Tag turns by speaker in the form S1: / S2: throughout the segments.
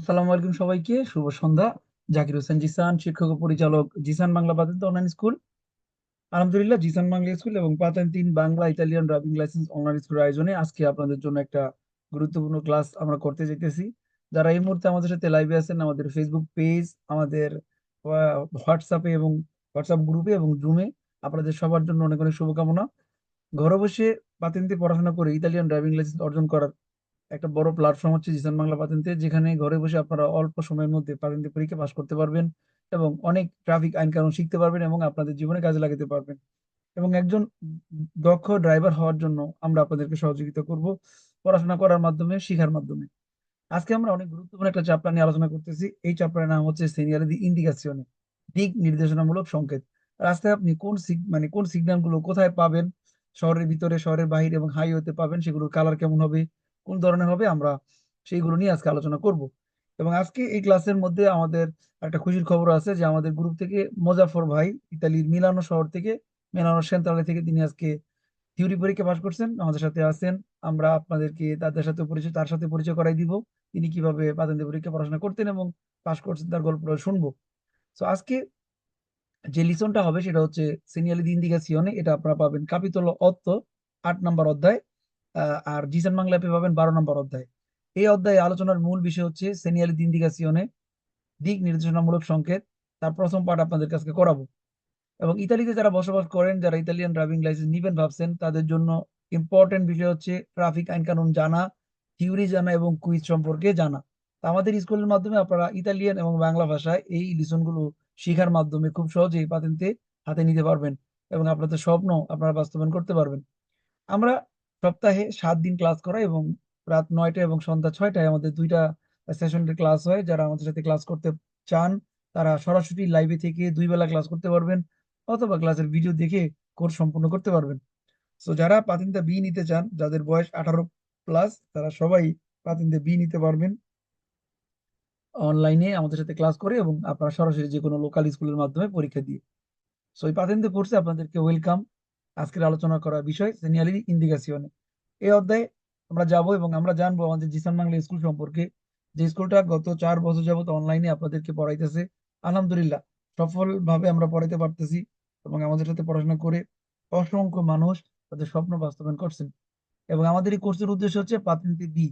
S1: আসসালামু আলাইকুম সবাইকে, শুভ সন্ধ্যা। জাকির হোসেন জিসান, শিক্ষক পরিচালক জিসান বাংলা পাতেন্ট অনলাইন স্কুল আলহামদুলিল্লাহ, জিসান বাংলা স্কুল এবং পাতেন্ট তিন Bangla, Italian driving licence online school আয়োজনে আজকে আপনাদের জন্য একটা গুরুত্বপূর্ণ ক্লাস আমরা করতে যেতেছি যারা এই মুহূর্তে আমাদের সাথে লাইভে আছেন, আমাদের ফেসবুক পেজ আমাদের হোয়াটসঅ্যাপে এবং হোয়াটসঅ্যাপ গ্রুপে এবং জুমে আপনাদের সবার জন্য অনেক অনেক শুভকামনা। ঘরে বসে পাতেন্তে পড়াশোনা করে ইতালিয়ান ড্রাইভিং লাইসেন্স অর্জন করার একটা বড় প্ল্যাটফর্ম হচ্ছে জিসান বাংলা পাতেন্তে যেখানে ঘরে বসে আপনারা অল্প সময়ের মধ্যে পাতেন্তে পরীক্ষা পাশ করতে পারবেন এবং অনেক ট্রাফিক আইন কানুন শিখতে পারবেন এবং আপনাদের জীবনে কাজে লাগাতে পারবেন। এবং একজন দক্ষ ড্রাইভার হওয়ার জন্য আমরা আপনাদেরকে সহযোগিতা করব পড়াশোনা করার মাধ্যমে, শিখার মাধ্যমে। আজকে আমরা অনেক গুরুত্বপূর্ণ একটা চ্যাপ্টার নিয়ে আলোচনা করতেছি। এই চ্যাপ্টারের নাম হচ্ছে সিনিয়র দি ইন্ডিকেশনে দিক নির্দেশনামূলক সংকেত। রাস্তায় আপনি কোন মানে কোন সিগন্যালগুলো কোথায় পাবেন? শহরের ভিতরে, শহরের বাহিরে এবং হাইওয়েতে পাবেন, সেগুলোর কালার কেমন হবে? কোন ধরনের হবে আমরা সেইগুলো নিয়ে আজকে আলোচনা করব। এবং আজকে এই ক্লাসের মধ্যে আমাদের একটা খুশির খবর আছে যে আমাদের গ্রুপ থেকে মোজাফর ভাই, ইতালির মিলানো শহর থেকে মিলানো সেন্ট্রালে থেকে তিনি আজকে থিওরি পরীক্ষা পাশ করছেন। আমাদের সাথে আছেন। আমরা আপনাদেরকে তাদের সাথে পরিচয়, তার সাথে পরিচয় করাই দিব। তিনি কীভাবে পাতেন্তে পরীক্ষা পড়াশোনা করতেন এবং পাশ করছেন তার গল্পটা শুনব। তো আজকে যে লিসনটা হবে সেটা হচ্ছে সিনিয়ালি দিন দিঘা ইন্ডিকেশনে এটা আপনারা পাবেন কাপিতল অত্ত, আট নম্বর অধ্যায়। আর জিসান বাংলা অ্যাপে পাবেন বারো নম্বর অধ্যায়। এই অধ্যায়ে আলোচনার মূল বিষয় হচ্ছে সিনিয়ালি দি ইন্ডিকেশনে দিক নির্দেশনামূলক সংকেত। তার প্রথম পার্ট আপনাদের কাছে করাবো। এবং ইতালিতে যারা বসবাস করেন, যারা ইতালিয়ান ড্রাইভিং লাইসেন্স নিবেন ভাবছেন, তাদের জন্য ইম্পর্টেন্ট বিষয় হচ্ছে ট্রাফিক আইন কানুন জানা থিওরি জানা এবং কুইজ সম্পর্কে জানা। তা আমাদের স্কুলের মাধ্যমে আপনারা ইতালিয়ান এবং বাংলা ভাষায় এই লিসনগুলো শেখার মাধ্যমে খুব সহজেই পাতেন্তে হাতে নিতে পারবেন এবং আপনাদের স্বপ্ন আপনারা বাস্তবায়ন করতে পারবেন। আমরা সপ্তাহে সাত দিন ক্লাস করা এবং রাত নয়টা এবং সন্ধ্যা ছয়টায় আমাদের দুইটা সেশনের ক্লাস হয়। যারা আমাদের সাথে ক্লাস করতে চান, তারা সরাসরি লাইভে থেকে দুই বেলা ক্লাস করতে পারবেন অথবা ক্লাসের ভিডিও দেখে কোর্স সম্পূর্ণ করতে পারবেন। সো যারা পাতিন্দা বি নিতে চান, যাদের বয়স আঠারো প্লাস তারা সবাই পাতিন্দা বি নিতে পারবেন। অনলাইনে আমাদের সাথে ক্লাস করে এবং আপনারা সরাসরি যে কোনো লোকাল স্কুলের মাধ্যমে পরীক্ষা দিয়ে। সো এই পাতেন্তে কোর্সে আপনাদেরকে ওয়েলকাম আজকের আলোচনা করা বিষয় সিনিয়রলি ইন্ডিকেশনে এই অধ্যায়ে আমরা যাব এবং আমরা জানব আমাদের জিসান বাংলা স্কুল সম্পর্কে। যে স্কুলটা গত চার বছর যাবত অনলাইনে আপনাদেরকে পড়াইতেছে। আলহামদুলিল্লাহ, সফলভাবে আমরা পড়াইতে পারতেছি এবং আমাদের সাথে পড়াশোনা করে অসংখ্য মানুষ তাদের স্বপ্ন বাস্তবায়ন করছেন। এবং আমাদের এই কোর্সের উদ্দেশ্য হচ্ছে পাতেন্তে বি।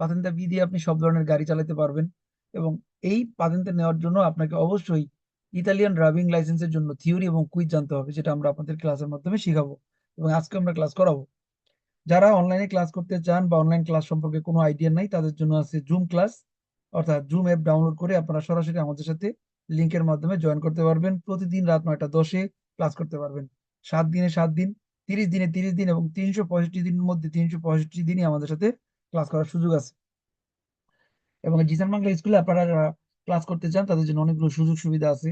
S1: পাতেন্তে বি দিয়ে আপনি সব ধরনের গাড়ি চালাতে পারবেন এবং এই পাতেন্তে নেওয়ার জন্য আপনাকে অবশ্যই ইতালিয়ান ড্রাইভিং লাইসেন্সের জন্য থিওরি এবং কুইজ জানতে হবে, যেটা আমরা আপনাদের ক্লাসের মাধ্যমে শিখাবো এবং আজকে আমরা ক্লাস করাবো। যারা অনলাইনে ক্লাস করতে চান বা অনলাইন ক্লাস সম্পর্কে কোনো আইডিয়া নাই, তাদের জন্য আছে জুম ক্লাস অর্থাৎ জুম অ্যাপ ডাউনলোড করে আপনারা সরাসরি আমাদের সাথে লিঙ্কের মাধ্যমে জয়েন করতে পারবেন। প্রতিদিন রাত নয়টা দশে ক্লাস করতে পারবেন। সাত দিনে সাত দিন, তিরিশ দিনে তিরিশ দিন এবং তিনশো পঁয়ষট্টি দিনের মধ্যে তিনশো পঁয়ষট্টি দিনই আমাদের সাথে ক্লাস করার সুযোগ আছে। এবং জিসান বাংলা স্কুলে আপনারা ক্লাস করতে চান, তাদের জন্য অনেকগুলো সুযোগ সুবিধা আছে।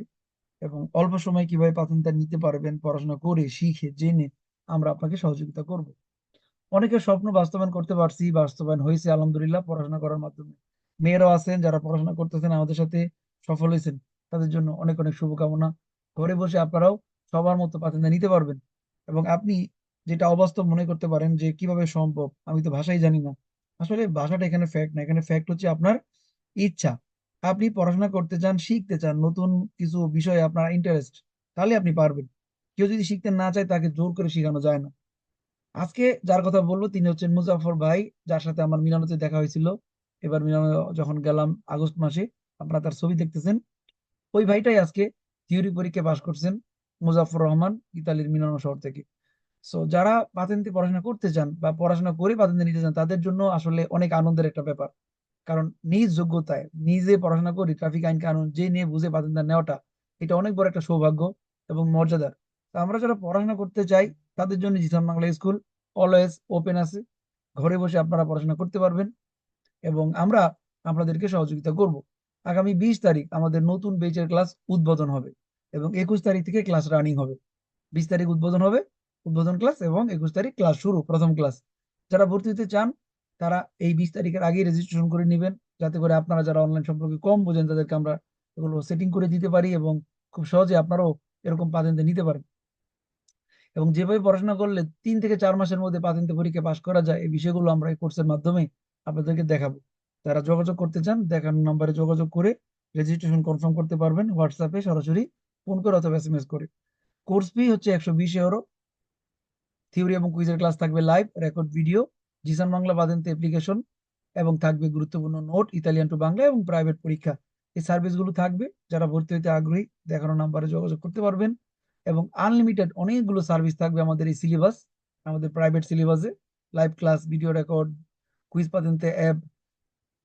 S1: এবং অল্প সময় কীভাবে পাতেন্টটা নিতে পারবেন, পড়াশোনা করে, শিখে, জেনে আমরা আপনাকে সহযোগিতা করব। অনেকের স্বপ্ন বাস্তবায়ন করতে পারছি, বাস্তবায়ন হয়েছে, আলহামদুলিল্লাহ, পড়াশোনা করার মাধ্যমে। মেয়েরাও আছেন, যারা পড়াশোনা করতেছেন, আমাদের সাথে সফল হয়েছেন, তাদের জন্য অনেক অনেক শুভকামনা। ঘরে বসে আপনারাও সবার মতো পাতেন্টটা নিতে পারবেন। এবং আপনি যেটা অবাস্তব মনে করতে পারেন যে, কীভাবে সম্ভব, আমি তো ভাষাই জানি না। আসলে ভাষাটা এখানে ফ্যাক্ট না, এখানে ফ্যাক্ট হচ্ছে আপনার ইচ্ছা। আপনি পড়াশোনা করতে চান, শিখতে চান, নতুন কিছু বিষয়ে আপনার ইন্টারেস্ট তাহলে আপনি পারবেন। কেউ যদি শিখতে না চায়, তাকে জোর করে শেখানো যায় না। আজকে যার কথা বলব, তিনি হচ্ছেন মুজাফর ভাই, যার সাথে আমার মিলানোতে দেখা হয়েছিল। এবার মিলানো যখন গেলাম আগস্ট মাসে, আপনারা তার ছবি দেখতেছেন। ওই ভাইটাই আজকে থিওরি পরীক্ষা পাশ করছেন মুজাফর রহমান, ইতালির মিলানো শহর থেকে। সো যারা পাতেন্তে পড়াশোনা করতে চান বা পড়াশোনা করে পাতেন্তে নিতে চান, তাদের জন্য আসলে অনেক আনন্দের একটা ব্যাপার। কারণ নিজ যোগ্যতায় নিজে পড়াশোনা করি ট্রাফিক আইন কানুন যে নিয়ে বুঝে পাতেন্টটা নেওয়াটা, এটা অনেক বড় একটা সৌভাগ্য এবং মর্যাদার। তো আমরা যারা পড়াশোনা করতে চাই, তাদের জন্য Jisan Bangla school always open আছে। ঘরে বসে আপনারা পড়াশোনা করতে পারবেন এবং আমরা আপনাদেরকে সহযোগিতা করব। আগামী বিশ তারিখ আমাদের নতুন বেচের ক্লাস উদ্বোধন হবে এবং একুশ তারিখ থেকে ক্লাস রানিং হবে। বিশ তারিখ উদ্বোধন হবে, উদ্বোধন ক্লাস এবং একুশ তারিখ ক্লাস শুরু, প্রথম ক্লাস। যারা ভর্তি হতে চান তারা এই বিশ তারিখের আগেই রেজিস্ট্রেশন করে নেবেন। যাতে করে আপনারা যারা অনলাইন সম্পর্কে কম বোঝেন, তাদেরকে আমরা এগুলো সেটিং করে দিতে পারি এবং খুব সহজে আপনারাও এরকম পাতেন্তে নিতে পারেন। এবং যেভাবে পড়াশোনা করলে তিন থেকে চার মাসের মধ্যে পাতেন্তে পরীক্ষা পাশ করা যায়, এই বিষয়গুলো আমরা এই কোর্সের মাধ্যমে আপনাদেরকে দেখাবো। যারা যোগাযোগ করতে চান, দেখানো নাম্বারে যোগাযোগ করে রেজিস্ট্রেশন কনফার্ম করতে পারবেন হোয়াটসঅ্যাপে সরাসরি ফোন করে অথবা এসএমএস করে। কোর্স ফি হচ্ছে একশো বিশ ইউরো থিওরি এবং কুইজের ক্লাস থাকবে live record video Jisan Bangla বাদেন্তে application এবং থাকবে গুরুত্বপূর্ণ নোট, ইতালিয়ান টু বাংলা এবং প্রাইভেট পরীক্ষা। এই সার্ভিসগুলো থাকবে, যারা ভর্তি হতে আগ্রহী, দেখানো নাম্বারে যোগাযোগ করতে পারবেন। এবং আনলিমিটেড অনেকগুলো সার্ভিস থাকবে আমাদের এই সিলেবাস আমাদের প্রাইভেট সিলেবাসে live class video record quiz পাতেন্তে app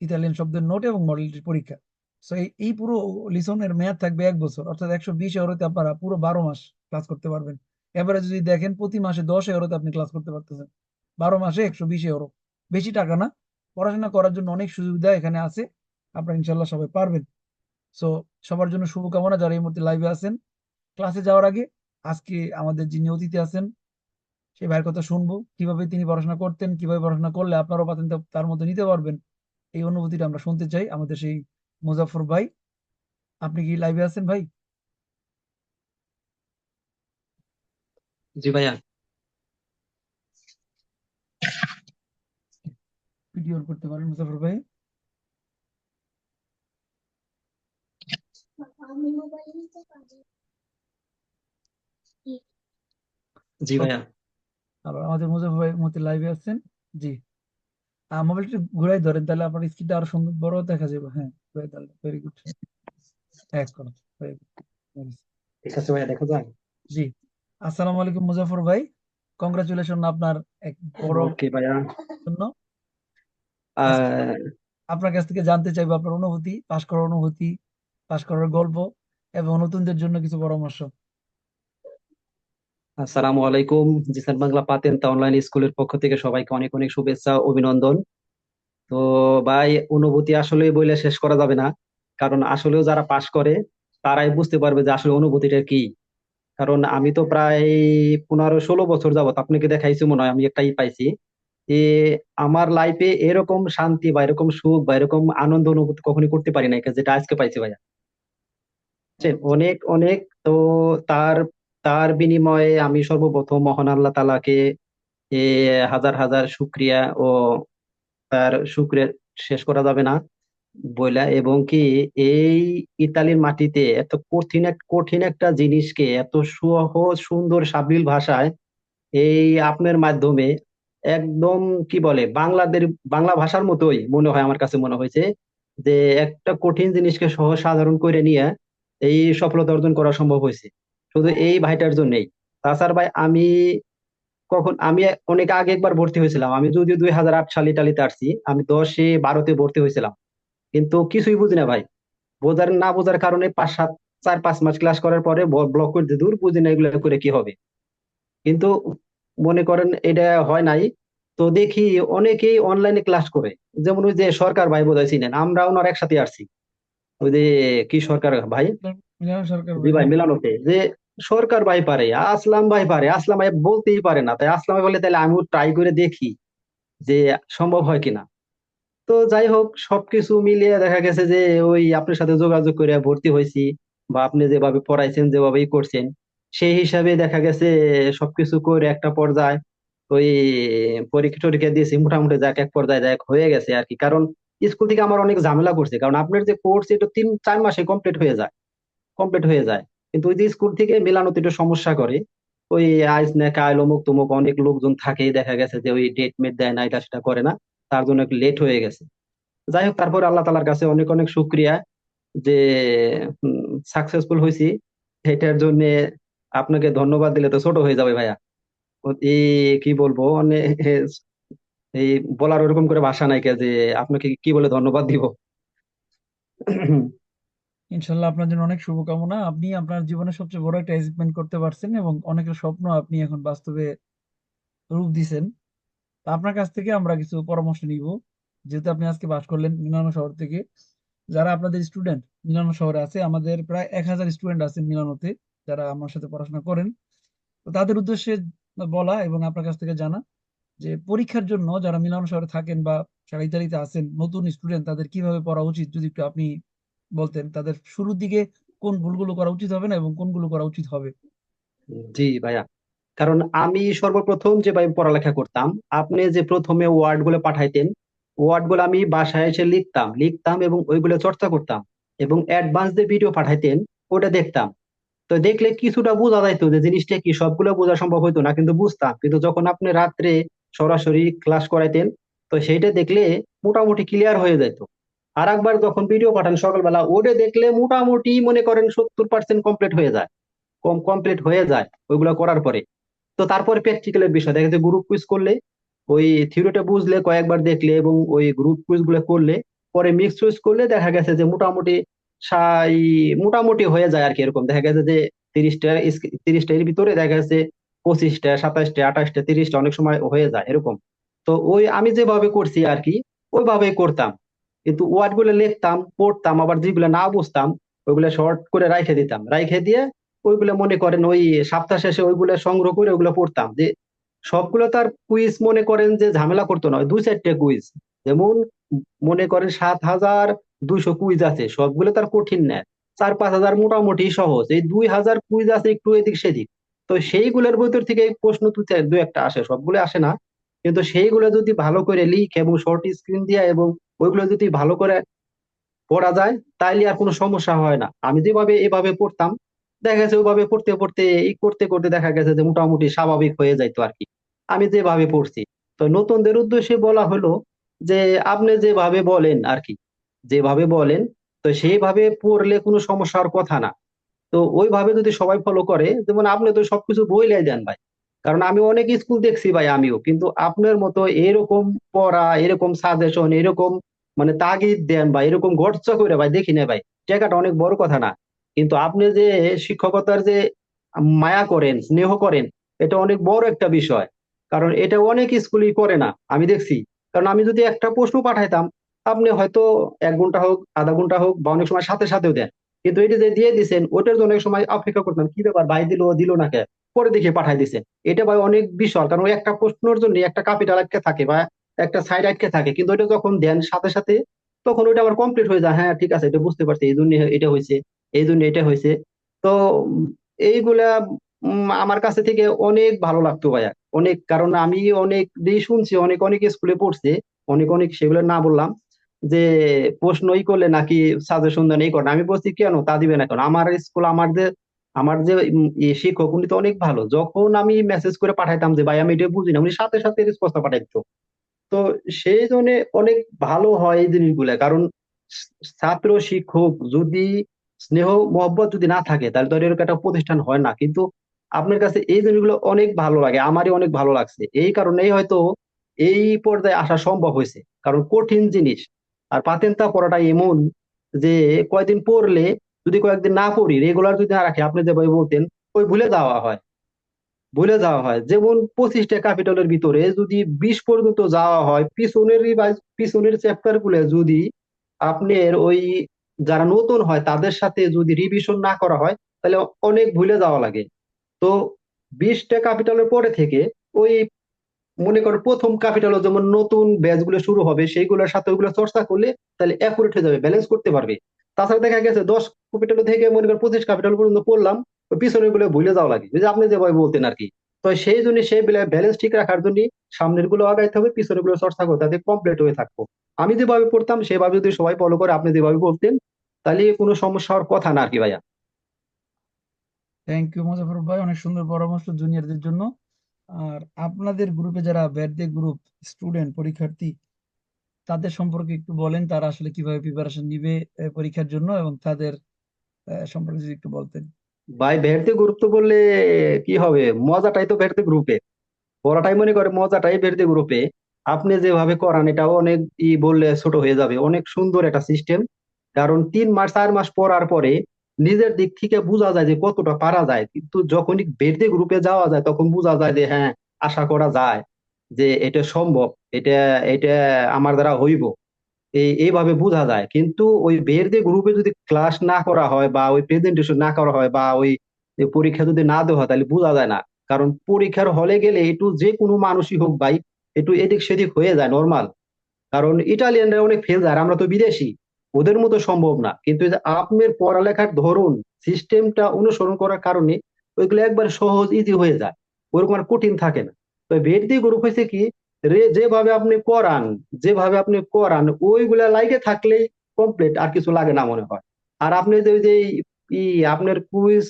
S1: Italian শব্দের নোট এবং মডেলটির পরীক্ষা। সো এই পুরো লিসনের মেয়াদ থাকবে এক বছর, অর্থাৎ একশো বিশ এওরোতে আপনারা পুরো বারো মাস ক্লাস করতে পারবেন। এবারে যদি দেখেন প্রতি মাসে দশ এওরোতে আপনি ক্লাস করতে পারতেছেন। বারো মাসে একশো বিশ এওরো বেশি টাকা না। পড়াশোনা করার জন্য অনেক সুবিধা এখানে আছে। আপনারা ইনশাল্লাহ সবাই পারবেন। সো সবার জন্য শুভকামনা। যারা এই মুহূর্তে লাইভে আছেন ক্লাসে যাওয়ার আগে আজকে আমাদের যিনি অতিথি আছেন সেই ভাইয়ের কথা শুনব। কীভাবে তিনি পড়াশোনা করতেন, কীভাবে পড়াশোনা করলে আপনারাও পাতেন তার মতো নিতে পারবেন। এই অনুভূতিটা আমরা শুনতে চাই আমাদের সেই মুজাফর ভাই। আপনি কি লাইভে আছেন ভাই?
S2: জি ভাইয়া।
S1: ভিডিও করতে পারেন মুজাফর ভাই?
S2: জি ভাইয়া।
S1: আবার আমাদের মুজাফর ভাই মতে লাইভে আছেন? জি। মোবাইলটা ঘুরাই ধরেন তাহলে আপনার স্ক্রিনটা আরও সুন্দর বড় দেখা যাবে। হ্যাঁ ধরলে ভেরি গুড এক করো.
S2: ঠিক আছে ভাইয়া দেখা যায়
S1: জি। আসসালামু আলাইকুম মুজাফর ভাই। কংগ্রাচুলেশন আপনার এক বড়
S2: ওকে ভাইয়া।
S1: জন্য। আপনার কাছ থেকে জানতে চাইব আপনার অনুভূতি পাশ করার অনুভূতি পাশ করার গল্প এবং নতুনদের জন্য কিছু পরামর্শ।
S2: আসসালামু আলাইকুম জিসান বাংলা পাতেন্তা অনলাইন স্কুলের পক্ষ থেকে সবাইকে অনেক অনেক শুভেচ্ছা অভিনন্দন। তো ভাই অনুভূতি আসলে বলে শেষ করা যাবে না কারণ আসলেও যারা পাশ করে তারাই বুঝতে পারবে যে আসলে অনুভূতিটা কি। কারণ আমি তো প্রায় পনেরো ষোলো বছর যাবত আপনাকে দেখাইছি মনে হয় আমি একটাই পাইছি। যে আমার লাইফে এরকম শান্তি বা এরকম সুখ বা এরকম আনন্দ অনুভূতি কখনই করতে পারি নাই, যেটা আজকে পাইছি ভাইয়া? অনেক অনেক তো তার তার বিনিময়ে আমি সর্বপ্রথম মহান আল্লাহ তালাকে এ, হাজার হাজার শুকরিয়া ও তার শুকরিয়া শেষ করা যাবে না বইলা এবং কি এই ইতালির মাটিতে এত কঠিন কঠিন একটা জিনিসকে এত সহজ, সুন্দর, সাবলীল ভাষায় এই আপনার মাধ্যমে একদম কি বলে, বাংলাদের, বাংলা ভাষার মতোই মনে হয় আমার কাছে মনে হয়েছে যে একটা কঠিন জিনিসকে সহজ সাধারণ করে নিয়ে এই সফলতা অর্জন করা সম্ভব হয়েছে। শুধু এই ভাইটার জন্যই। তাছাড়া ভাই, আমি কখন, আমি অনেক আগে একবার ভর্তি হয়েছিলাম। আমি যদিও দুই হাজার আট সালে ইটালিতে আসছি, আমি দশে বারোতে ভর্তি হয়েছিলাম। কিন্তু কিছুই বুঝি না ভাই। বোঝার, না বোঝার কারণে পাঁচ সাত, চার পাঁচ মাস ক্লাস করার পরে ব্লক করে দূর বুঝি না এগুলো করে কি হবে। কিন্তু মনে করেন এটা হয় নাই। তো দেখি অনেকেই অনলাইনে ক্লাস করে। যেমন ওই যে সরকার ভাই বোধহয় চিনেন আমরা ওনার একসাথে আসছি। ওই যে কি সরকার ভাই? জি ভাই মিলানোতে যে সরকার ভাই পারে আসলাম ভাই পারে আসলাম ভাই বলতেই পারে না। তাই আসলাম ভাই বলে তাহলে আমিও ট্রাই করে দেখি যে সম্ভব হয় কিনা। তো যাই হোক সবকিছু মিলিয়ে দেখা গেছে যে ওই আপনার সাথে যোগাযোগ করে ভর্তি হয়েছি। বা আপনি যেভাবে পড়াইছেন যেভাবে ই করছেন। সেই হিসাবে দেখা গেছে সবকিছু করে একটা পর্যায়ে ওই পরীক্ষা টরীক্ষা দিয়েছি, মোটামুটি যাক এক পর্যায়ে যাক হয়ে গেছে আর কি। কারণ স্কুল থেকে আমার অনেক ঝামেলা করছে, কারণ আপনার যে কোর্স এটা তিন, চার মাসে কমপ্লিট হয়ে যায় কমপ্লিট হয়ে যায়। কিন্তু ওই যে স্কুল থেকে মেলানোতে একটু সমস্যা করে, ওই আইস না কাইল অমুক তমুক অনেক লোকজন থাকেই, দেখা গেছে যে ওই ডেট মেট দেয় না, এটা সেটা করে না, তার জন্য একটু লেট হয়ে গেছে। যাই হোক, তারপর আল্লাহ তালার কাছে অনেক অনেক শুক্রিয়া যে সাকসেসফুল হয়েছি এটার জন্য আপনাকে ধন্যবাদ দিলে তো ছোট হয়ে যাবে ভাইয়া। কি বলব অনেক এই বলার ওরকম করে ভাষা নাই কে যে আপনাকে কি বলে ধন্যবাদ দিব।
S1: ইনশাল্লাহ আপনার জন্য অনেক শুভকামনা। আপনি আপনার জীবনে সবচেয়ে বড় একটা অ্যাচিভমেন্ট করতে পারছেন এবং অনেকের স্বপ্ন আপনি এখন বাস্তবে রূপ দিছেন। তা আপনার কাছ থেকে আমরা কিছু পরামর্শ নিব। যেহেতু আপনি আজকে বাস করলেন মিলানো শহর থেকে, যারা আপনাদের স্টুডেন্ট মিলানো শহরে আছে, আমাদের প্রায় এক হাজার স্টুডেন্ট আছেন মিলানোতে যারা আমার সাথে পড়াশোনা করেন, তো তাদের উদ্দেশ্যে বলা এবং আপনার কাছ থেকে জানা যে পরীক্ষার জন্য যারা মিলানো শহরে থাকেন বা যারা ইতালিতে আছেন, নতুন স্টুডেন্ট তাদের কীভাবে পড়া উচিত? যদি একটু আপনি বলতেন, তাদের শুরুর দিকে কোন ভুলগুলো করা উচিত হবে না এবং কোনগুলো করা উচিত হবে?
S2: জি ভাইয়া, কারণ আমি সর্বপ্রথম যে ভাই পড়ালেখা করতাম, আপনি যে প্রথমে ওয়ার্ডগুলো পাঠাইতেন ওয়ার্ডগুলো আমি বাসায় এসে লিখতাম লিখতাম এবং ওইগুলো চর্চা করতাম এবং অ্যাডভান্স যে ভিডিও পাঠাইতেন ওটা দেখতাম। তো দেখলে কিছুটা বোঝা যাইতো যে জিনিসটা কি, সবগুলো বোঝা সম্ভব হইতো না। কিন্তু বুঝতাম। কিন্তু যখন আপনি রাত্রে সরাসরি ক্লাস করাইতেন, তো সেইটা দেখলে মোটামুটি ক্লিয়ার হয়ে যেত আর একবার যখন ভিডিও পাঠান সকালবেলা ওটা দেখলে মোটামুটি মনে করেন সত্তর পার্সেন্ট কমপ্লিট হয়ে যায়। কম কমপ্লিট হয়ে যায় ওইগুলো করার পরে। তো তারপরে প্র্যাকটিক্যালের বিষয়। দেখা যাচ্ছে গ্রুপ কুইজ করলে, ওই থিওরিটা বুঝলে কয়েকবার দেখলে এবং ওই গ্রুপ কুইজগুলো করলে, পরে মিক্স কুইজ করলে দেখা গেছে যে মোটামুটি সাই মোটামুটি হয়ে যায় আর কি এরকম। দেখা গেছে যে তিরিশটা তিরিশটা এর ভিতরে দেখা গেছে পঁচিশটা, সাতাশটা, আঠাশটা, তিরিশটা অনেক সময় হয়ে যায় এরকম। তো ওই আমি যেভাবে করছি আর কি ওইভাবেই করতাম। কিন্তু ওয়ার্ডগুলো লিখতাম, পড়তাম, আবার যেগুলো না বুঝতাম, ওইগুলো শর্ট করে রাইখে দিতাম। রাইখে দিয়ে ওইগুলো মনে করেন ওই সপ্তাহ শেষে ওইগুলো সংগ্রহ করে ওইগুলো পড়তাম। যে সবগুলো তার কুইজ মনে করেন যে ঝামেলা করতো না দুই চারটে কুইজ। যেমন মনে করেন সাত হাজার দুইশো কুইজ আছে, সবগুলো তার কঠিন না। চার পাঁচ হাজার মোটামুটি সহজ। এই দুই হাজার কুইজ আছে একটু এদিক সেদিক। তো সেইগুলোর ভিতর থেকে প্রশ্ন চার- দু একটা আসে, সবগুলো আসে না। কিন্তু সেইগুলো যদি ভালো করে লিখ এবং শর্ট স্ক্রিন দিয়া এবং ওইগুলো যদি ভালো করে পড়া যায়, তাইলে আর কোনো সমস্যা হয় না। আমি যেভাবে এভাবে পড়তাম, দেখা গেছে ওইভাবে পড়তে পড়তে, এই করতে করতে দেখা গেছে যে মোটামুটি স্বাভাবিক হয়ে যাইতো আর কি। আমি যেভাবে পড়ছি। তো নতুনদের উদ্দেশ্যে বলা হলো যে আপনি যেভাবে বলেন আর কি। যেভাবে বলেন, তো সেইভাবে পড়লে কোনো সমস্যার কথা না। তো ওইভাবে যদি সবাই ফলো করে, যেমন আপনি তো সবকিছু বইলাই দেন ভাই। কারণ আমি অনেক স্কুল দেখছি ভাই আমিও, কিন্তু আপনার মতো এরকম পড়া, এরকম সাজেশন এরকম মানে তাগিদ দেন বা এরকম গর্জা করে ভাই দেখি না ভাই, টাকাটা অনেক বড় কথা না। কিন্তু আপনি যে শিক্ষকতার যে মায়া করেন, স্নেহ করেন, এটা অনেক বড় একটা বিষয়। কারণ এটা অনেক স্কুলই করে না, আমি দেখছি। কারণ আমি যদি একটা প্রশ্ন পাঠাইতাম আপনি হয়তো এক ঘণ্টা হোক, আধা ঘণ্টা হোক বা অনেক সময় সাথে সাথেও দেন। কিন্তু এটা যে দিয়ে দিছেন ওটার জন্য অনেক সময় অপেক্ষা করতাম কি ব্যাপার ভাই, দিল দিল না কে? পরে দেখে পাঠাই দিছেন এটা ভাই অনেক বিশাল কারণ একটা প্রশ্নের জন্য একটা ক্যাপিটাল আটকে থাকে বা একটা সাইড আটকে থাকে। কিন্তু ওইটা যখন দেন সাথে সাথে, তখন ওইটা আবার কমপ্লিট হয়ে যায়। হ্যাঁ ঠিক আছে, এটা বুঝতে পারছি, এই জন্য এটা হয়েছে, এই জন্য এটা হয়েছে। তো এইগুলা আমার কাছে থেকে অনেক ভালো লাগতো ভাইয়া। অনেক, কারণ আমি অনেক শুনছি, অনেক অনেক স্কুলে পড়ছে, অনেক অনেক সেগুলো না বললাম। যে প্রশ্নই করলে নাকি সাজেশন দেন, এই করেন আমি বলছি, কেন? তা দিবে না কেন? আমার স্কুল আমার যে আমার যে শিক্ষক, উনি তো অনেক ভালো। যখন আমি মেসেজ করে পাঠাইতাম যে, ভাই, আমি এটা বুঝি না। উনি সাথে সাথে রেসপন্স পাঠাই তো সেই জন্য অনেক ভালো হয় এই জিনিসগুলো। কারণ ছাত্র, শিক্ষক যদি স্নেহ, মহব্বত যদি না থাকে, তাহলে তো এরকম একটা প্রতিষ্ঠান হয় না। কিন্তু আপনার কাছে এই জিনিসগুলো অনেক ভালো লাগে, আমারই অনেক ভালো লাগছে। এই কারণেই হয়তো এই পর্যায়ে আসা সম্ভব হয়েছে। কারণ কঠিন জিনিস। আর পাতেন্তা পড়াটা এমন যে কয়দিন পড়লে যদি কয়েকদিন না পড়ি রেগুলার যদি না রাখি, আপনি যেভাবে বলতেন, ওই ভুলে যাওয়া হয়। ভুলে যাওয়া হয়। যেমন পঁচিশটা ক্যাপিটালের ভিতরে যদি বিশ পর্যন্ত যাওয়া হয়, পিছনের পিছনের চ্যাপ্টারগুলো যদি আপনার ওই যারা নতুন হয়, তাদের সাথে যদি রিভিশন না করা হয়, তাহলে অনেক ভুলে যাওয়া লাগে। তো বিশটা ক্যাপিটালের পরে থেকে ওই মনে করো প্রথম ক্যাপিটাল যেমন নতুন ব্যাচগুলো শুরু হবে, সেইগুলোর সাথে ওইগুলো চর্চা করলে তাহলে অ্যাকুরেট হয়ে যাবে ব্যালেন্স করতে পারবে। তাছাড়া দেখা গেছে দশ ক্যাপিটাল থেকে মনে করো পঁচিশ ক্যাপিটাল পর্যন্ত পড়লাম, ওই পিছনেরগুলো ভুলে যাওয়া লাগে। যে আপনি যেভাবে বলতেন আর কি। তো সেই জন্য সেই ব্যালেন্স ঠিক রাখার জন্য সামনেরগুলো আগাইতে হবে, পিছনেরগুলো চর্চা করতে হবে কমপ্লিট হয়ে থাকব। আমি যেভাবে পড়তাম, সেভাবে যদি সবাই ফলো করে, আপনি যেভাবে বলতেন, তাহলে কোনো সমস্যা হওয়ার কথা না আর কি ভাইয়া।
S1: থ্যাংক ইউ মুজাফর ভাই, অনেক সুন্দর পরামর্শ জুনিয়রদের জন্য। আর আপনাদের গ্রুপে যারা ব্যাডদে গ্রুপ স্টুডেন্ট পরীক্ষার্থী, তাদের সম্পর্কে একটু বলেন, তারা আসলে কীভাবে প্রিপারেশন নিবে পরীক্ষার জন্য এবং তাদের সম্পর্কে যদি একটু বলতেন।
S2: ভাই ভেরতে গুরুত্ব বললে কি হবে? মজাটাই তো ভেরতে গ্রুপে পড়াটাই মনে করে মজাটাই ভেরতে গ্রুপে আপনি যেভাবে করান, এটাও অনেক ই বললে ছোট হয়ে যাবে। অনেক সুন্দর একটা সিস্টেম কারণ তিন মাস, চার মাস পড়ার পরে নিজের দিক থেকে বোঝা যায় যে কতটা পারা যায়। কিন্তু যখনই বেরদে গ্রুপে যাওয়া যায়, তখন বোঝা যায় যে হ্যাঁ আশা করা যায় যে এটা সম্ভব, এটা এটা আমার দ্বারা হইব। এই, এইভাবে বোঝা যায়। কিন্তু ওই বেরদে গ্রুপে যদি ক্লাস না করা হয় বা ওই প্রেজেন্টেশন না করা হয় বা ওই পরীক্ষা যদি না দেওয়া হয়, তাহলে বোঝা যায় না। কারণ পরীক্ষার হলে গেলে একটু যে কোনো মানুষই হোক ভাই, একটু এদিক সেদিক হয়ে যায় নর্মাল কারণ ইটালিয়ানরা অনেক ফেল যায় আমরা তো বিদেশি। ওদের মতো সম্ভব না। কিন্তু আপনার পড়ালেখার ধরন সিস্টেমটা অনুসরণ করার কারণে ওইগুলো একবার সহজ ইজি হয়ে যায়। ওরকম আর কঠিন থাকে না। তো বেরদি গ্রুপ হয়েছে কি, রে যেভাবে আপনি করান, যেভাবে আপনি করান, ওইগুলা লাইগে থাকলেই কমপ্লিট আর কিছু লাগে না মনে হয়। আর আপনি যে যে ই, আপনার কুইজ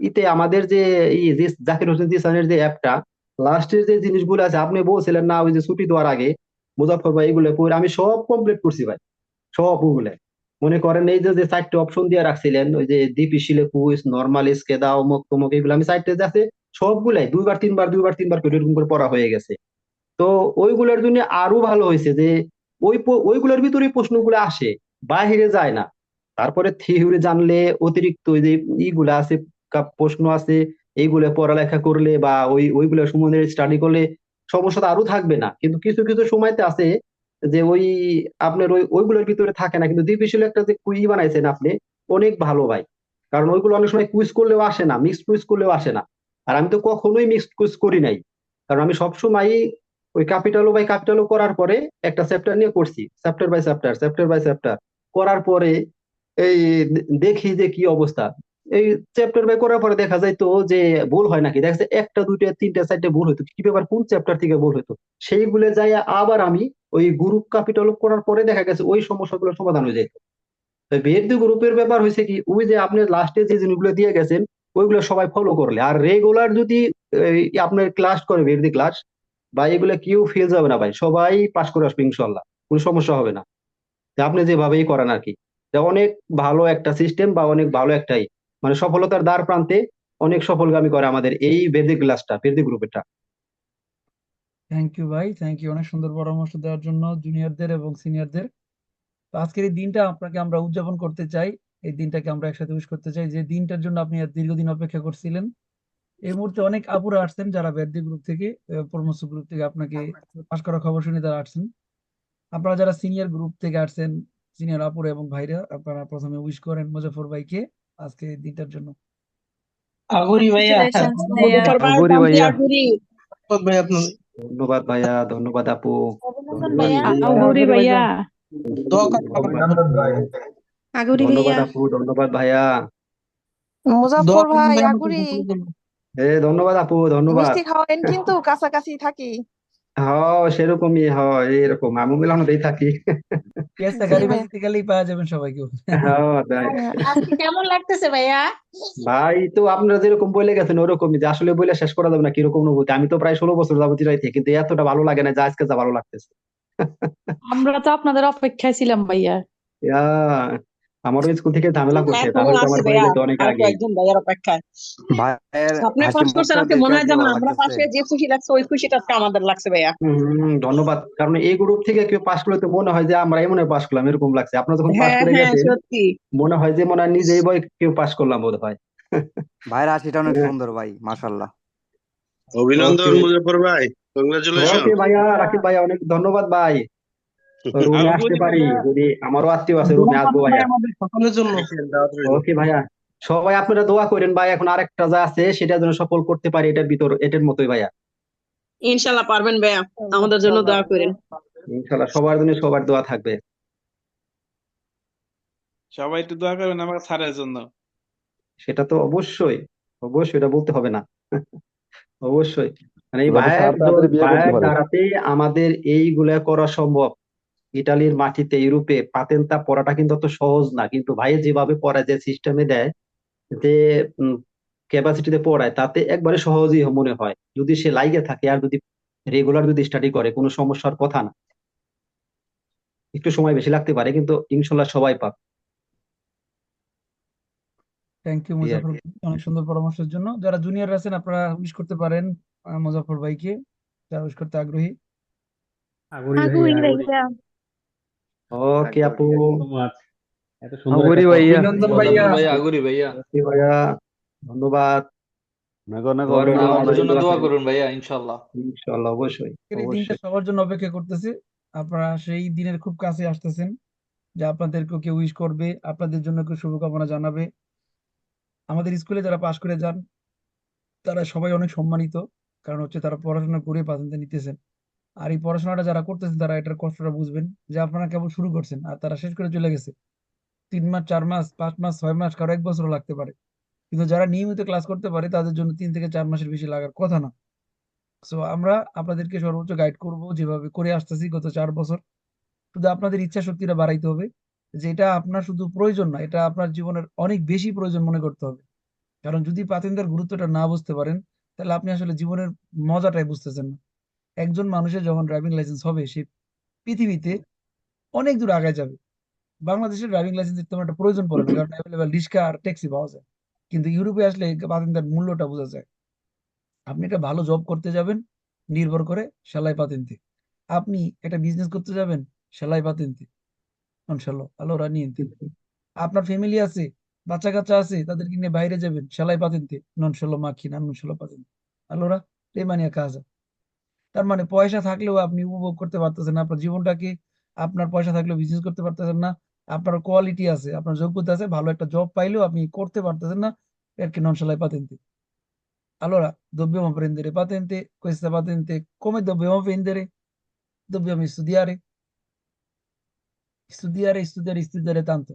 S2: ইতে আমাদের যে জাকির হোসেন জিসানের যে অ্যাপটা লাস্টের যে জিনিসগুলো আছে, আপনি বলছিলেন না, ওই যে ছুটি দেওয়ার আগে মুজাফর ভাই এগুলো আমি সব কমপ্লিট করছি ভাই। সব ওগুলো মনে করেন এই যে চারটে অপশন দিয়ে রাখছিলেন, ওই যে ডিপি শিলে কুইজ নর্মাল স্কেদা অমুক তমুক এগুলো আমি চারটে আছে, সবগুলাই দুইবার, তিনবার দুইবার, তিনবার করে এরকম করে পড়া হয়ে গেছে। তো ওইগুলোর জন্য আরও ভালো হয়েছে যে, ওই ওইগুলোর ভিতরে প্রশ্নগুলো আসে, বাহিরে যায় না। তারপরে থিওরি জানলে অতিরিক্ত ওই যে ইগুলা আছে প্রশ্ন আছে, এইগুলো পড়ালেখা করলে বা ওই, ওইগুলো সম্বন্ধে স্টাডি করলে সমস্যা আরও থাকবে না। কিন্তু কিছু কিছু সময়তে আছে যে ওই আপনার ওই, ওইগুলোর ভিতরে থাকে না, কিন্তু দ্বিপিশীল একটা যে কুই বানাইছেন আপনি, অনেক ভালো ভাই। কারণ ওইগুলো অনেক সময় কুইজ করলেও আসে না, মিক্সড কুইজ করলেও আসে না। আর আমি তো কখনোই মিক্সড কুইজ করি নাই। কারণ আমি সবসময় ওই ক্যাপিটালো বাই ক্যাপিটালো করার পরে একটা চ্যাপ্টার নিয়ে করছি chapter by chapter chapter by chapter করার পরে এই দেখি যে কি অবস্থা। এই চ্যাপ্টার বাই করার পরে দেখা যায় তো যে ভুল হয় নাকি? দেখা যাচ্ছে একটা, দুইটা, তিনটা, চারটে ভুল হইতো। কি ব্যাপার? কোন চ্যাপ্টার থেকে ভুল হইতো? সেইগুলো যাই আবার আমি ওই গ্রুপ ক্যাপিটাল করার পরে দেখা গেছে ওই সমস্যাগুলো সমাধান হয়ে যেত বেদ গ্রুপের ব্যাপার হয়েছে কি, ওই যে আপনি লাস্টে যে জিনিসগুলো দিয়ে গেছেন, ওইগুলো সবাই ফলো করলে। আর রেগুলার যদি আপনার ক্লাস করে বেরদি ক্লাস বা এগুলো কেউ ফেল যাবে না ভাই। সবাই পাশ করে আসবে ইনশাল্লাহ কোনো সমস্যা হবে না। আপনি যেভাবেই করেন আর কি। অনেক ভালো একটা সিস্টেম বা অনেক ভালো একটাই। মানে সফলতার দ্বার প্রান্তে অনেক সফলগামী করে আমাদের এই বেদিক ক্লাসটা বেদিক গ্রুপেরটা।
S1: থ্যাংক ইউ ভাই থ্যাংক ইউ অনেক সুন্দর পরামর্শ দেওয়ার জন্য জুনিয়রদের এবং সিনিয়রদের আজকের এই দিনটা আপনাকে আমরা উদযাপন করতে চাই। এই দিনটাকে আমরা একসাথে উইশ করতে চাই। যে দিনটার জন্য আপনি দীর্ঘদিন অপেক্ষা করছিলেন, এই মুহূর্তে অনেক আপুরা আসছেন যারা ব্যাডদি গ্রুপ থেকে পরমর্শ গ্রুপ থেকে আপনাকে পাশ করার খবর শুনে তারা আসছেন। আপনারা যারা সিনিয়র গ্রুপ থেকে আসছেন সিনিয়র আপুরা এবং ভাইরা, আপনারা প্রথমে উইশ করেন মুজাফর ভাইকে। আজকে দিনটার জন্য।
S3: আগুরি ভাইয়া। আগুরি ভাইয়া।
S2: ধন্যবাদ ভাইয়া ধন্যবাদ আপু।
S4: ভাইয়া।
S5: আগুরি ভাইয়া। আগুরি
S2: ধন্যবাদ
S5: ভাইয়া।
S2: আপু ধন্যবাদ ভাইয়া।
S4: মুজাফর ভাই আগুরি।
S2: এ ধন্যবাদ আপু ধন্যবাদ।
S4: মিষ্টি খাওয়াবেন কিন্তু কাছাকাছি থাকি।
S2: হ্যাঁ সেরকমই হয় এরকম। আমি মিলানোতেই থাকি।
S1: পেঁয়াজটা
S4: জি
S1: গাড়ি
S4: ভাই।
S1: বাজিতে পাওয়া যাবেন সবাইকে।
S2: হ্যাঁ তাই।
S5: আজকে কেমন লাগতেছে ভাইয়া?
S2: ভাই তো আপনারা যেরকম বলে গেছেন ওরকমই। যে আসলে বলে শেষ করা যাবে না কীরকম অনুভূতি? আমি তো প্রায় ষোলো বছর যাবতীয় যাইতে কিন্তু এতটা ভালো লাগে না যা আজকে যা ভালো লাগতেছে।
S5: আমরা তো আপনাদের অপেক্ষায় ছিলাম ভাইয়া।
S2: ইয়া, আমারও স্কুল থেকে ঝামেলা করছে
S3: এখনও
S2: তাহলে তো আমার হয়ে যেত অনেক
S3: আর
S2: আগে।
S3: কয়েকজন ভাইয়ার অপেক্ষায়।
S6: ভাইয়ের
S3: আপনি
S6: হাসি
S3: পাস করছেন আজকে মনে হয়
S6: কি
S3: আমরা পাশে যে খুশি লাগছে ওই খুশিটা আজকে আমাদের লাগছে ভাইয়া।
S2: হম ধন্যবাদ। কারণ এই গ্রুপ থেকে কেউ পাস করলে তো মনে হয় যে আমরা এমন পাস করলাম এরকম লাগছে। আপনারা যখন পাস
S3: হ্যাঁ
S2: করে
S3: হ্যাঁ
S2: গেছেন
S3: সত্যি।
S2: মনে হয় যে মনে হয় নিজেই বই কেউ পাস করলাম বোধ হয়
S6: ভাইয়ের হাসিটা অনেক সুন্দর ভাই মাশাল্লাহ
S7: অভিনন্দন. মুজফর ভাই কংগ্রাচুলেশন
S2: ওকে ভাইয়া রাকিব ভাইয়া অনেক ধন্যবাদ ভাই। রুমে আসতে পারি যদি আমারও আত্মীয় আছে রুমে আসব ভাইয়া।
S8: সকলের জন্য।
S2: ওকে ভাইয়া। সবাই আপনারা দোয়া করেন ভাই এখন আরেকটা যা আছে সেটা যেন সফল করতে পারি এটার ভিতর এটার মতোই ভাইয়া।
S3: ইনশাল্লাহ পারবেন ভাইয়া আমাদের জন্য দোয়া করেন।
S2: ইনশাল্লাহ সবার জন্য সবার দোয়া থাকবে।
S9: সবাই একটু দোয়া করবেন আমার স্যারের জন্য।
S2: সেটা তো অবশ্যই অবশ্যই এটা বলতে হবে না। অবশ্যই। মানে এই ভাইয়ের। দ্বারাতে আমাদের এইগুলা করা সম্ভব। ইটালির মাটিতে ইউরোপে পাতেন্তা পড়াটা কিন্তু অত সহজ না। কিন্তু ভাই যেভাবে পড়ায় যে সিস্টেমে দেয় যে ক্যাপাসিটিতে পড়ায় তাতে একবারে সহজই মনে হয়। যদি সে লাইগে থাকে আর যদি রেগুলার যদি স্টাডি করে কোনো সমস্যার কথা না। একটু সময় বেশি লাগতে পারে কিন্তু ইনশাল্লাহ সবাই পাবে।
S1: থ্যাংক ইউ মুজাফর অনেক সুন্দর পরামর্শের জন্য। যারা জুনিয়র আছেন আপনারা উইশ করতে পারেন আহ, মুজাফর ভাইকে যারা উইশ করতে আগ্রহী।
S5: আগুরি ভাইয়া
S2: ওকে আপু।
S9: এত
S6: আগুরি ভাইয়া।
S8: অভিনন্দন ভাইয়া
S9: ভাইয়া আগুরি ভাইয়া।
S2: ভাইয়া ধন্যবাদ।
S9: আমাদের জন্য দোয়া করুন ভাইয়া ইনশাল্লাহ
S2: ইনশাল্লাহ অবশ্যই
S1: এই দিনটা
S2: অবশ্যই
S1: সবার জন্য অপেক্ষা করতেছে। আপনারা সেই দিনের খুব কাছে আসতেছেন যে আপনাদেরকেও কেউ উইশ করবে আপনাদের জন্য কেউ শুভকামনা জানাবে। আমাদের স্কুলে যারা পাশ করে যান তারা সবাই অনেক সম্মানিত কারণ হচ্ছে তারা পড়াশোনা করে পাতেন্তে নিতেছেন। আর এই পড়াশোনাটা যারা করতেছেন তারা এটার কষ্টটা বুঝবেন যে আপনারা কেবল শুরু করছেন আর তারা শেষ করে চলে গেছে। তিন মাস, চার মাস, পাঁচ মাস, ছয় মাস, কারও এক বছরও লাগতে পারে। কিন্তু যারা নিয়মিত ক্লাস করতে পারে, তাদের জন্য তিন থেকে চার মাসের বেশি লাগার কথা না। সো আমরা আপনাদেরকে সর্বোচ্চ গাইড করব যেভাবে করে আসতেছি গত চার বছর। শুধু আপনাদের ইচ্ছা শক্তিটা বাড়াইতে হবে যে এটা আপনার শুধু প্রয়োজন না, এটা আপনার জীবনের অনেক বেশি প্রয়োজন মনে করতে হবে। কারণ যদি পাতেন্দার গুরুত্বটা না বুঝতে পারেন, তাহলে আপনি আসলে জীবনের মজাটাই বুঝতেছেন না। একজন মানুষের যখন ড্রাইভিং লাইসেন্স হবে, সে পৃথিবীতে অনেক দূর আগায় যাবে। বাংলাদেশের ড্রাইভিং লাইসেন্সের তেমন একটা প্রয়োজন পড়ে না, কারণ অ্যাভেলেবেল রিক্সা আর ট্যাক্সি পাওয়া যায়। কিন্তু ইউরোপে আসলে পাতেন্দার মূল্যটা বোঝা যায়। আপনি একটা ভালো জব করতে যাবেন, নির্ভর করে সেলাই পাতেন্তে আপনি একটা বিজনেস করতে যাবেন, সেলাই পাতেন্তে ইনশাল্লাহ allora niente আপনার ফ্যামিলি আছে বাচ্চা কাচ্চা আছে, তাদেরকে নিয়ে বাইরে যাবেন, সেলাই পাতেন্তে non solo patente allora rimani a casa তার মানে পয়সা থাকলেও আপনি উপভোগ করতে পারতেছেন না, আপনার জীবনটাকে আপনার পয়সা থাকলেও বিজনেস করতে পারতেছেন না, আপনার কোয়ালিটি আছে, আপনার যোগ্যতা আছে, ভালো একটা জব পাইলেও আপনি করতে পারতেছেন না perché non ce l'hai patente allora dobbiamo prendere patente questa patente come dobbiamo vendere studiare studiare studiare studiare tanto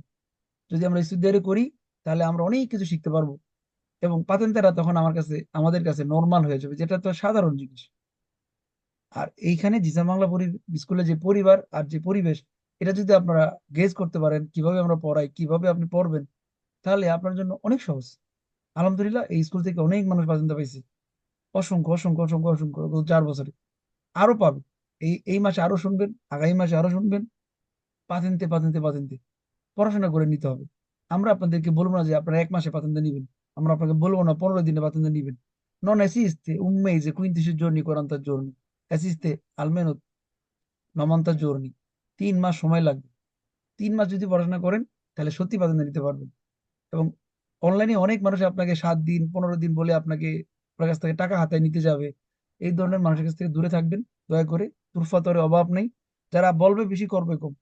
S1: যদি আমরা স্টুডিয়ারে করি, তাহলে আমরা অনেক কিছু শিখতে পারব। এবং পাতেন্তেরা তখন আমার কাছে, আমাদের কাছে নর্মাল হয়ে যাবে, যেটা তো সাধারণ জিনিস। আর এইখানে জিসান বাংলা স্কুলে যে পরিবার আর যে পরিবেশ, এটা যদি আপনারা গেস করতে পারেন কীভাবে আমরা পড়াই, কীভাবে আপনি পড়বেন, তাহলে আপনার জন্য অনেক সহজ। আলহামদুলিল্লাহ, এই স্কুল থেকে অনেক মানুষ পাতেন্তে পাইছে। অসংখ্য অসংখ্য অসংখ্য অসংখ্য চার বছরে। আরও পাবে। এই এই মাসে আরও শুনবেন, আগামী মাসে আরও শুনবেন। পাতেন্তে পাতেন্তে পাতেন্তে। পড়াশোনা করে নিতে হবে। আমরা আপনাদেরকে বলব না যে আপনারা এক মাসে পাতেন্তে নিবেন। আমরা আপনাকে বলব না পনেরো দিনে পাতেন্তে নিবেন। নন esiste un mese 15 giorni 40 giorni esiste almeno 90 giorni তিন মাস সময় লাগবে তিন মাস যদি পড়াশোনা করেন তাহলে সত্যি পাতেন্তে নিতে পারবেন এবং অনলাইনে অনেক মানুষ আপনাকে সাত দিন পনেরো দিন বলে আপনাকে আপনার কাছ থেকে টাকা হাতায় নিতে যাবে এই ধরনের মানুষের কাছ থেকে দূরে থাকবেন দয়া করে তুরফাতরে অভাব নেই যারা বলবে বেশি করবে কম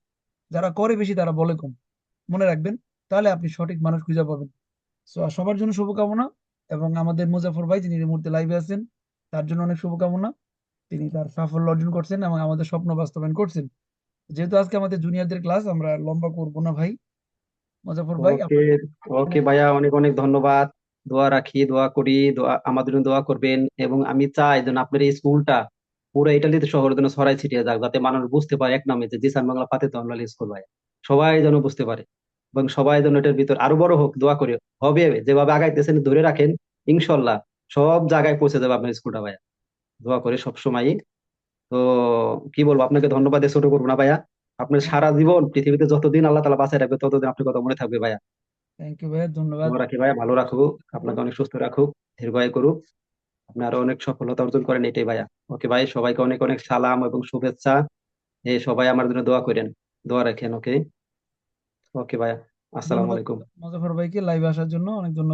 S1: যারা করে বেশি তারা বলে কম মনে রাখবেন তাহলে আপনি সঠিক মানুষ খুঁজে পাবেন সবার জন্য শুভকামনা এবং আমাদের মুজাফর ভাই যিনি মুহূর্তে লাইভে আছেন তার জন্য অনেক শুভকামনা তিনি তার সাফল্য অর্জন করছেন এবং আমাদের স্বপ্ন বাস্তবায়ন করছেন। যেহেতু আজকে আমাদের জুনিয়রদের ক্লাস আমরা লম্বা করব না ভাই। মুজাফর ভাই,
S2: ওকে ভাইয়া, অনেক অনেক ধন্যবাদ। দোয়া রাখি, দোয়া করি, দোয়া, আমাদের জন্য দোয়া করবেন। এবং আমি চাই যেন আপনার এই স্কুলটা পুরো ইটালিতে শহরের জন্য ছড়াই ছিটিয়ে যাক, যাতে মানুষ বুঝতে পারে এক নামে যে জিসান বাংলা পাতে অনলাইন স্কুল ভাই সবাই যেন বুঝতে পারে এবং সবাই যেন এটার ভিতর আরও বড় হোক, দোয়া করে। হবে, যেভাবে আগাইতেছেন, ধরে রাখেন, ইনশাল্লাহ সব জায়গায় পৌঁছে যাবে আপনার স্কুলটা ভাইয়া। দোয়া করে সবসময়ই। তো কি বলব আপনাকে ধন্যবাদ ছোট করব না ভাইয়া? আপনার সারা জীবন পৃথিবীতে যতদিন আল্লাহ তালা বাঁচায় রাখবে ততদিন আপনার কথা মনে থাকবে ভাইয়া।
S1: থ্যাংক ইউ ভাইয়া ধন্যবাদ।
S2: রাখি ভাইয়া ভালো রাখুক আপনাকে অনেক সুস্থ রাখুক দীর্ঘায়ু করুক। আপনি আরও অনেক সফলতা অর্জন করেন এটাই ভাইয়া। ওকে ভাই সবাইকে অনেক অনেক সালাম এবং শুভেচ্ছা। এই সবাই আমার জন্য দোয়া করেন দোয়া রাখেন ওকে? ওকে ভাইয়া আসসালামু আলাইকুম।
S1: মুজাফর ভাইকে লাইভে আসার জন্য অনেক ধন্যবাদ।